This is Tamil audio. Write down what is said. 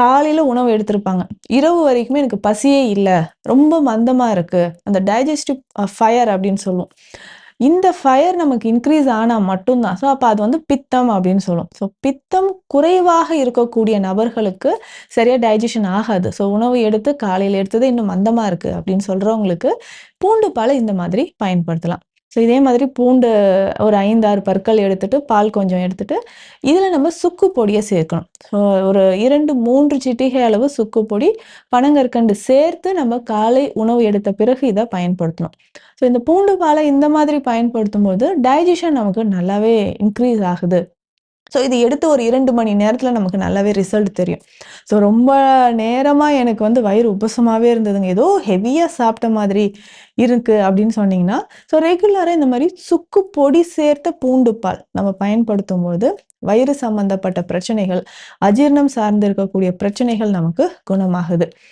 காலையில் உணவு எடுத்திருப்பாங்க. இரவு வரைக்குமே எனக்கு பசியே இல்லை. ரொம்ப மந்தமாக இருக்குது அந்த டைஜஸ்டிவ் ஃபயர் அப்படின்னு சொல்லுவோம். இந்த ஃபயர் நமக்கு இன்க்ரீஸ் ஆனால் மட்டும்தான். ஸோ அப்போ அது வந்து பித்தம் அப்படின்னு சொல்லும் ஸோ பித்தம் குறைவாக இருக்கக்கூடிய நபர்களுக்கு சரியாக டைஜஷன் ஆகாது. ஸோ உணவு எடுத்து காலையில் எடுத்தது இன்னும் மந்தமாக இருக்குது அப்படின்னு சொல்கிறவங்களுக்கு பூண்டு பாலை இந்த மாதிரி பயன்படுத்தலாம். ஸோ இதே மாதிரி பூண்டு ஒரு ஐந்தாறு பற்கள் எடுத்துட்டு பால் கொஞ்சம் எடுத்துட்டு இதில் நம்ம சுக்கு பொடியை சேர்க்கணும். ஸோ ஒரு இரண்டு மூன்று சிட்டிகை அளவு சுக்கு பொடி பனங்கற்கண்டு சேர்த்து நம்ம காலை உணவு எடுத்த பிறகு இதை பயன்படுத்தணும். ஸோ இந்த பூண்டு பாலை இந்த மாதிரி பயன்படுத்தும் போது டைஜஷன் நமக்கு நல்லாவே இன்க்ரீஸ் ஆகுது. ஸோ இது எடுத்து ஒரு இரண்டு மணி நேரத்தில் நமக்கு நல்லாவே ரிசல்ட் தெரியும். ஸோ ரொம்ப நேரமாக எனக்கு வந்து வயிறு உபசமாகவே இருந்ததுங்க. ஏதோ ஹெவியாக சாப்பிட்ட மாதிரி இருக்கு அப்படின்னு சொன்னீங்கன்னா ஸோ ரெகுலராக இந்த மாதிரி சுக்கு பொடி சேர்த்த பூண்டு பால் நம்ம பயன்படுத்தும் போது வயிறு சம்பந்தப்பட்ட பிரச்சனைகள் அஜீரணம் சார்ந்து இருக்கக்கூடிய பிரச்சனைகள் நமக்கு குணமாகுது.